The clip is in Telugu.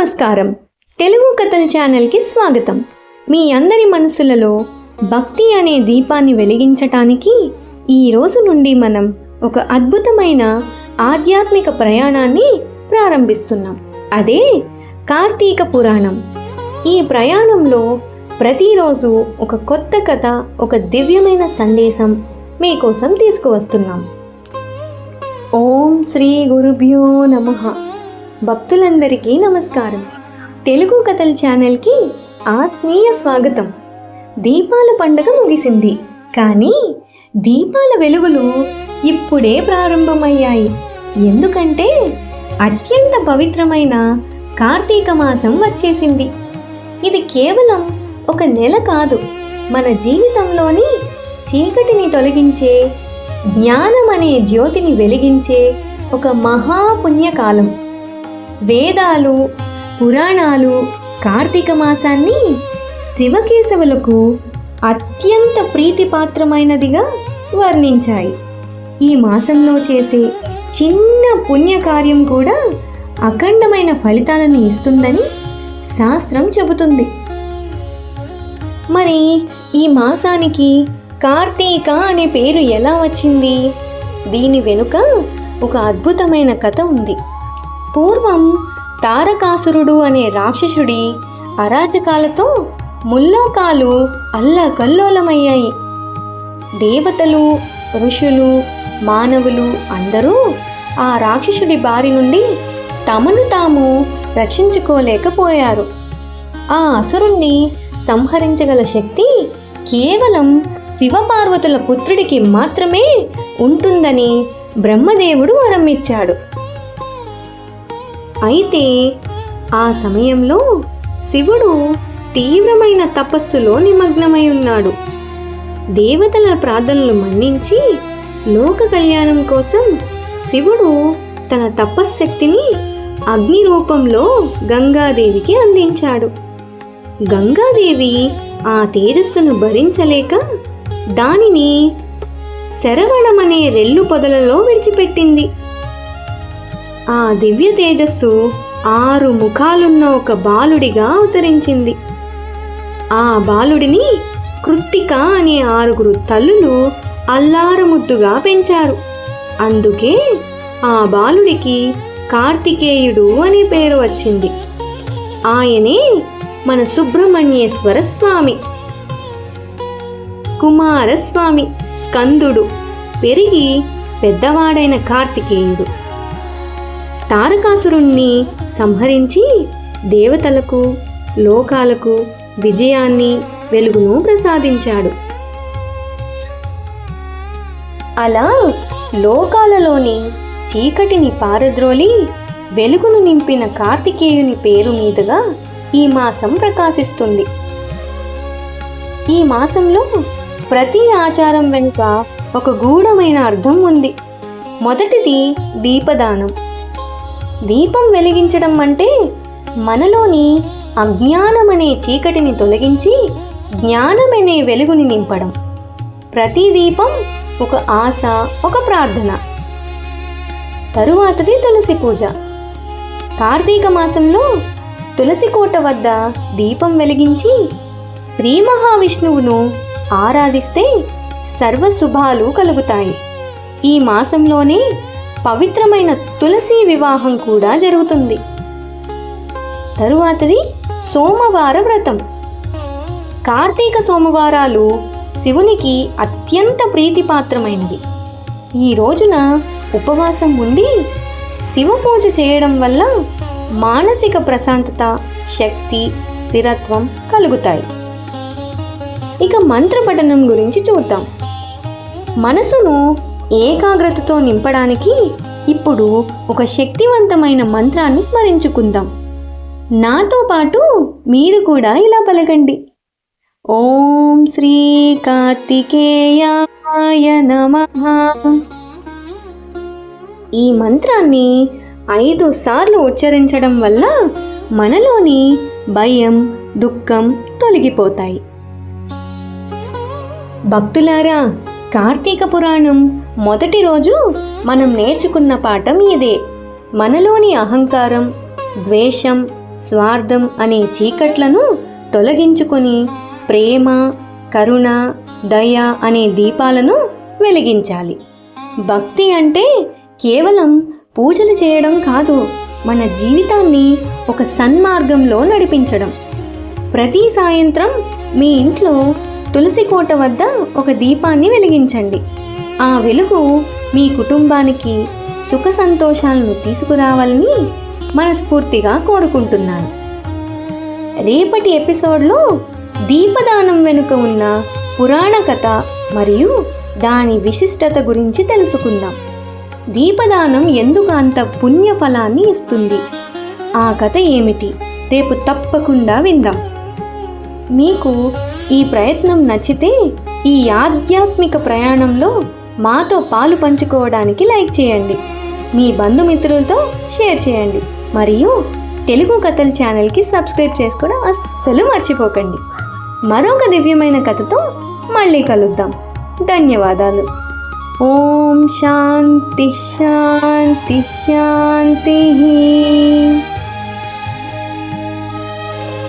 నమస్కారం. తెలుగు కథల ఛానల్కి స్వాగతం. మీ అందరి మనసులలో భక్తి అనే దీపాన్ని వెలిగించటానికి ఈ రోజు నుండి మనం ఒక అద్భుతమైన ఆధ్యాత్మిక ప్రయాణాన్ని ప్రారంభిస్తున్నాం. అదే కార్తీక పురాణం. ఈ ప్రయాణంలో ప్రతిరోజు ఒక కొత్త కథ ఒక దివ్యమైన సందేశం మీకోసం తీసుకువస్తున్నాం. ఓం శ్రీ గురుభ్యో నమః. భక్తులందరికీ నమస్కారం. తెలుగు కథల ఛానల్కి ఆత్మీయ స్వాగతం. దీపాల పండగ ముగిసింది. కానీ దీపాల వెలుగులు ఇప్పుడే ప్రారంభమయ్యాయి. ఎందుకంటే అత్యంత పవిత్రమైన కార్తీక మాసం వచ్చేసింది. ఇది కేవలం ఒక నెల కాదు. మన జీవితంలోని చీకటిని తొలగించే జ్ఞానం అనే జ్యోతిని వెలిగించే ఒక మహాపుణ్యకాలం. వేదాలు పురాణాలు కార్తీక మాసాన్ని శివకేశవులకు అత్యంత ప్రీతిపాత్రమైనదిగా వర్ణించాయి. ఈ మాసంలో చేసే చిన్న పుణ్యకార్యం కూడా అఖండమైన ఫలితాలను ఇస్తుందని శాస్త్రం చెబుతుంది. మరి ఈ మాసానికి కార్తీక అనే పేరు ఎలా వచ్చింది? దీని వెనుక ఒక అద్భుతమైన కథ ఉంది. పూర్వం తారకాసురుడు అనే రాక్షసుడి అరాజకాలతో ముల్లోకాలు అల్లకల్లోలమయ్యాయి. దేవతలు ఋషులు మానవులు అందరూ ఆ రాక్షసుడి బారి నుండి తమను తాము రక్షించుకోలేకపోయారు. ఆ అసురుణ్ణి సంహరించగల శక్తి కేవలం శివపార్వతుల పుత్రుడికి మాత్రమే ఉంటుందని బ్రహ్మదేవుడు వరం ఇచ్చాడు అయితే ఆ సమయంలో శివుడు తీవ్రమైన తపస్సులో నిమగ్నమై ఉన్నాడు. దేవతల ప్రార్థనలు మన్నించి లోక కళ్యాణం కోసం శివుడు తన తపశ్శక్తిని అగ్ని రూపంలో గంగాదేవికి అందించాడు. గంగాదేవి ఆ తేజస్సును భరించలేక దానిని శరవణమనే రెల్లు పొదలలో విడిచిపెట్టింది. ఆ దివ్య తేజస్సు ఆరు ముఖాలున్న ఒక బాలుడిగా అవతరించింది. ఆ బాలుడిని కృత్తిక అనే ఆరుగురు తల్లులు అల్లారముద్దుగా పెంచారు. అందుకే ఆ బాలుడికి కార్తికేయుడు అనే పేరు వచ్చింది. ఆయనే మన సుబ్రహ్మణ్యేశ్వర స్వామి. కుమారస్వామి స్కందుడు పెరిగి పెద్దవాడైన కార్తికేయుడు. తారకాసురుణ్ణి సంహరించి దేవతలకు లోకాలకు విజయాన్ని వెలుగును ప్రసాదించాడు. అలా లోకాలలోని చీకటిని పారద్రోలి వెలుగును నింపిన కార్తికేయుని పేరు మీదుగా ఈ మాసం ప్రకాశిస్తుంది. ఈ మాసంలో ప్రతి ఆచారం వెనుక ఒక గూఢమైన అర్థం ఉంది. మొదటిది దీపదానం. దీపం వెలిగించడం అంటే మనలోని అజ్ఞానం అనే చీకటిని తొలగించి జ్ఞానమనే వెలుగుని నింపడం. ప్రతి దీపం ఒక ఆశ ఒక ప్రార్థన. తరువాతది తులసి పూజ. కార్తీక మాసంలో తులసి కోట వద్ద దీపం వెలిగించి శ్రీ మహావిష్ణువును ఆరాధిస్తే సర్వ శుభాలు కలుగుతాయి. ఈ మాసంలోనే పవిత్రమైన తులసి వివాహం కూడా జరుగుతుంది. తరువాతది సోమవార వ్రతం. కార్తీక సోమవారాలు శివునికి అత్యంత ప్రీతిపాత్రమైనవి. ఈ రోజున ఉపవాసం ఉండి శివ పూజ చేయడం వల్ల మానసిక ప్రశాంతత శక్తి స్థిరత్వం కలుగుతాయి. ఇక మంత్రపఠనం గురించి చూద్దాం. మనసును ఏకాగ్రతతో నింపడానికి ఇప్పుడు ఒక శక్తివంతమైన మంత్రాన్ని స్మరించుకుందాం. నాతో పాటు మీరు కూడా ఇలా పలకండి. ఓం శ్రీ కార్తికేయాయ నమః. ఈ మంత్రాన్ని ఐదు సార్లు ఉచ్చరించడం వల్ల మనలోని భయం దుఃఖం తొలగిపోతాయి. భక్తులారా కార్తీక పురాణం మొదటి రోజు మనం నేర్చుకున్న పాఠం ఇదే. మనలోని అహంకారం ద్వేషం స్వార్థం అనే చీకట్లను తొలగించుకొని ప్రేమ కరుణ దయ అనే దీపాలను వెలిగించాలి. భక్తి అంటే కేవలం పూజలు చేయడం కాదు మన జీవితాన్ని ఒక సన్మార్గంలో నడిపించడం. ప్రతి సాయంత్రం మీ ఇంట్లో తులసి కోట వద్ద ఒక దీపాన్ని వెలిగించండి. ఆ వెలుగు మీ కుటుంబానికి సుఖ సంతోషాలను తీసుకురావాలని మనస్ఫూర్తిగా కోరుకుంటున్నాను. రేపటి ఎపిసోడ్లో దీపదానం వెనుక ఉన్న పురాణ కథ మరియు దాని విశిష్టత గురించి తెలుసుకుందాం. దీపదానం ఎందుకు అంత పుణ్య ఫలాన్ని ఇస్తుంది? ఆ కథ ఏమిటి? రేపు తప్పకుండా విందాం. మీకు ఈ ప్రయత్నం నచ్చితే ఈ ఆధ్యాత్మిక ప్రయాణంలో మాతో పాలు పంచుకోవడానికి లైక్ చేయండి. మీ బంధుమిత్రులతో షేర్ చేయండి. మరియు తెలుగు కథల ఛానల్కి సబ్స్క్రైబ్ చేసుకోవడం అస్సలు మర్చిపోకండి. మరొక దివ్యమైన కథతో మళ్ళీ కలుద్దాం. ధన్యవాదాలు. ఓం శాంతి శాంతి శాంతి.